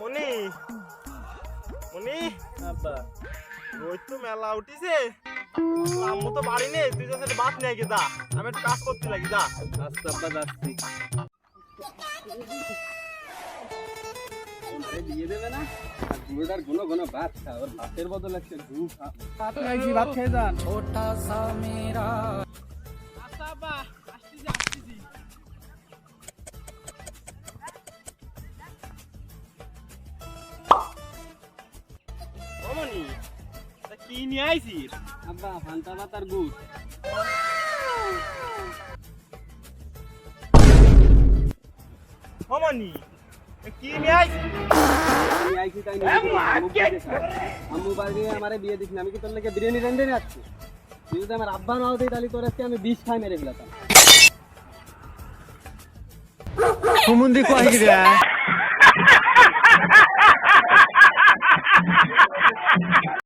মনি মনি। আব্বা। ওই তো মেলা উঠিছে। আম্মু তো বাড়ি নেই তুই যা সাথে বাস নিয়ে যা। আমি একটু কাজ করতে লাগি যা। আস্তে আব্বা যাচ্ছি। ভাত খা ওর ভাতের ভাত যান। ওটা সামিরা। কি নিয়ে আইছিস? আব্বা ফান্তা গুড়। অমনি এ কি নিয়ে আইছিস? আমি আইছি তাই নিয়ে আম্মু বাড়ি আমারে বিয়ে দিস আমি কি তোর লেগে বিরিয়ানি রেন্ডে তুই যদি আমার আব্বা না হতেই তাহলে তোর আজকে আমি বিষ খাই মেরে ফেলাতাম। সুমন্দি কয়